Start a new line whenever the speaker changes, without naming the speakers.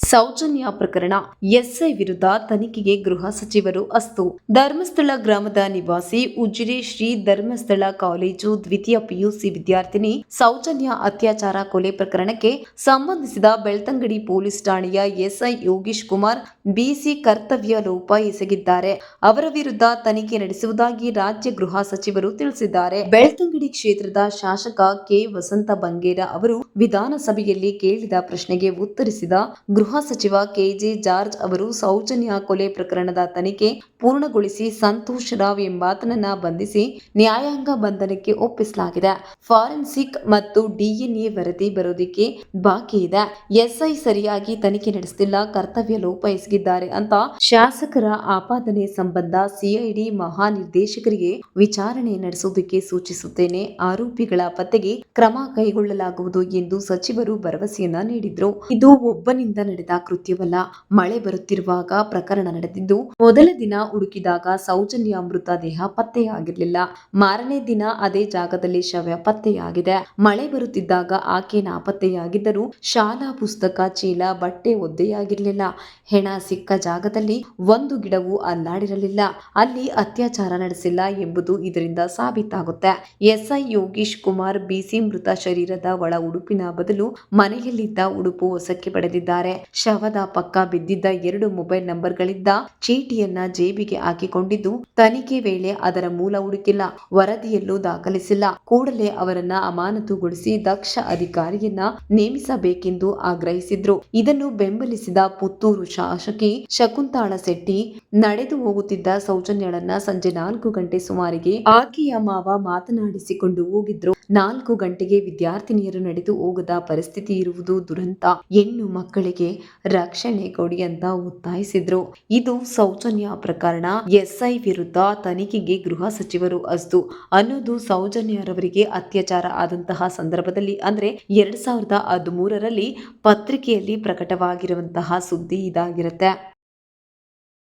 ಸೌಜನ್ಯ ಪ್ರಕರಣ. ಎಸ್ಐ ವಿರುದ್ಧ ತನಿಖೆಗೆ ಗೃಹ ಸಚಿವರು ಅಸ್ತು. ಧರ್ಮಸ್ಥಳ ಗ್ರಾಮದ ನಿವಾಸಿ ಉಜಿರೆ ಶ್ರೀ ಧರ್ಮಸ್ಥಳ ಕಾಲೇಜು ದ್ವಿತೀಯ ಪಿಯುಸಿ ವಿದ್ಯಾರ್ಥಿನಿ ಸೌಜನ್ಯ ಅತ್ಯಾಚಾರ ಕೊಲೆ ಪ್ರಕರಣಕ್ಕೆ ಸಂಬಂಧಿಸಿದ ಬೆಳ್ತಂಗಡಿ ಪೊಲೀಸ್ ಠಾಣೆಯ ಎಸ್ಐ ಯೋಗೀಶ್ ಕುಮಾರ್ ಬಿಸಿ ಕರ್ತವ್ಯ ಲೋಪ ಎಸಗಿದ್ದಾರೆ. ಅವರ ವಿರುದ್ಧ ತನಿಖೆ ನಡೆಸುವುದಾಗಿ ರಾಜ್ಯ ಗೃಹ ಸಚಿವರು ತಿಳಿಸಿದ್ದಾರೆ. ಬೆಳ್ತಂಗಡಿ ಕ್ಷೇತ್ರದ ಶಾಸಕ ಕೆ ವಸಂತ ಬಂಗೇರ ಅವರು ವಿಧಾನಸಭೆಯಲ್ಲಿ ಕೇಳಿದ ಪ್ರಶ್ನೆಗೆ ಉತ್ತರಿಸಿದ ಗೃಹ ಸಚಿವ ಕೆಜೆ ಜಾರ್ಜ್ ಅವರು ಸೌಜನ್ಯ ಕೊಲೆ ಪ್ರಕರಣದ ತನಿಖೆ ಪೂರ್ಣಗೊಳಿಸಿ ಸಂತೋಷ್ ರಾವ್ ಎಂಬಾತನನ್ನ ಬಂಧಿಸಿ ನ್ಯಾಯಾಂಗ ಬಂಧನಕ್ಕೆ ಒಪ್ಪಿಸಲಾಗಿದೆ. ಫಾರೆನ್ಸಿಕ್ ಮತ್ತು ಡಿಎನ್ಎ ವರದಿ ಬರೋದಿಕ್ಕೆ ಬಾಕಿ ಇದೆ. ಎಸ್ಐ ಸರಿಯಾಗಿ ತನಿಖೆ ನಡೆಸುತ್ತಿಲ್ಲ ಕರ್ತವ್ಯ ಲೋಪ ಎಸಗಿದ್ದಾರೆ ಅಂತ ಶಾಸಕರ ಆಪಾದನೆ ಸಂಬಂಧ ಸಿಐಡಿ ಮಹಾನಿರ್ದೇಶಕರಿಗೆ ವಿಚಾರಣೆ ನಡೆಸುವುದಕ್ಕೆ ಸೂಚಿಸುತ್ತೇನೆ. ಆರೋಪಿಗಳ ಪತ್ತೆಗೆ ಕ್ರಮ ಕೈಗೊಳ್ಳಲಾಗುವುದು ಎಂದು ಸಚಿವರು ಭರವಸೆಯನ್ನ ನೀಡಿದ್ರು. ಇದು ಒಬ್ಬನಿಂದ ನಡೆದ ಕೃತ್ಯವಲ್ಲ, ಮಳೆ ಬರುತ್ತಿರುವಾಗ ಪ್ರಕರಣ ನಡೆದಿದ್ದು, ಮೊದಲ ದಿನ ಹುಡುಕಿದಾಗ ಸೌಜನ್ಯ ಮೃತದೇಹ ಪತ್ತೆಯಾಗಿರಲಿಲ್ಲ. ಮಾರನೇ ದಿನ ಅದೇ ಜಾಗದಲ್ಲಿ ಶವ ಪತ್ತೆಯಾಗಿದೆ. ಮಳೆ ಬರುತ್ತಿದ್ದಾಗ ಆಕೆ ನಾಪತ್ತೆಯಾಗಿದ್ದರೂ ಶಾಲಾ ಪುಸ್ತಕ, ಚೀಲ, ಬಟ್ಟೆ ಒದ್ದೆಯಾಗಿರಲಿಲ್ಲ. ಹೆಣ ಸಿಕ್ಕ ಜಾಗದಲ್ಲಿ ಒಂದು ಗಿಡವು ಅಲ್ಲಾಡಿರಲಿಲ್ಲ. ಅಲ್ಲಿ ಅತ್ಯಾಚಾರ ನಡೆಸಿಲ್ಲ ಎಂಬುದು ಇದರಿಂದ ಸಾಬೀತಾಗುತ್ತೆ. ಎಸ್ಐ ಯೋಗೀಶ್ ಕುಮಾರ್ ಬಿಸಿ ಮೃತ ಶರೀರದ ಒಳ ಉಡುಪಿನ ಬದಲು ಮನೆಯಲ್ಲಿದ್ದ ಉಡುಪು ಹೊಸಕ್ಕೆ ಪಡೆದಿದ್ದಾರೆ. ಶವದ ಪಕ್ಕ ಬಿದ್ದಿದ್ದ ಎರಡು ಮೊಬೈಲ್ ನಂಬರ್ಗಳಿದ್ದ ಚೀಟಿಯನ್ನ ಜೇಬಿಗೆ ಹಾಕಿಕೊಂಡಿದ್ದು ತನಿಖೆ ವೇಳೆ ಅದರ ಮೂಲ ಹುಡುಕಿಲ್ಲ, ವರದಿಯಲ್ಲೂ ದಾಖಲಿಸಿಲ್ಲ. ಕೂಡಲೇ ಅವರನ್ನ ಅಮಾನತುಗೊಳಿಸಿ ದಕ್ಷ ಅಧಿಕಾರಿಯನ್ನ ನೇಮಿಸಬೇಕೆಂದು ಆಗ್ರಹಿಸಿದ್ರು. ಇದನ್ನು ಬೆಂಬಲಿಸಿದ ಪುತ್ತೂರು ಶಾಸಕಿ ಶಕುಂತಾಳ ಶೆಟ್ಟಿ, ನಡೆದು ಹೋಗುತ್ತಿದ್ದ ಸೌಜನ್ಯಳನ್ನ ಸಂಜೆ ನಾಲ್ಕು ಗಂಟೆ ಸುಮಾರಿಗೆ ಆಕೆಯ ಮಾವ ಮಾತನಾಡಿಸಿಕೊಂಡು ಹೋಗಿದ್ರು. ನಾಲ್ಕು ಗಂಟೆಗೆ ವಿದ್ಯಾರ್ಥಿನಿಯರು ನಡೆದು ಹೋಗದ ಪರಿಸ್ಥಿತಿ ಇರುವುದು ದುರಂತ. ಹೆಣ್ಣು ಮಕ್ಕಳಿಗೆ ರಕ್ಷಣೆ ಕೊಡಿ ಅಂತ ಒತ್ತಾಯಿಸಿದ್ರು. ಇದು ಸೌಜನ್ಯ ಪ್ರಕರಣ. ಎಸ್ಐ ವಿರುದ್ಧ ತನಿಖೆಗೆ ಗೃಹ ಸಚಿವರು ಅಸ್ತು. ಅನ್ನೋದು ಸೌಜನ್ಯರವರಿಗೆ ಅತ್ಯಾಚಾರ ಆದಂತಹ ಸಂದರ್ಭದಲ್ಲಿ ಅಂದ್ರೆ ಎರಡ್ ಸಾವಿರದ ಹದಿಮೂರರಲ್ಲಿ ಪತ್ರಿಕೆಯಲ್ಲಿ ಪ್ರಕಟವಾಗಿರುವಂತಹ ಸುದ್ದಿ ಇದಾಗಿರುತ್ತೆ.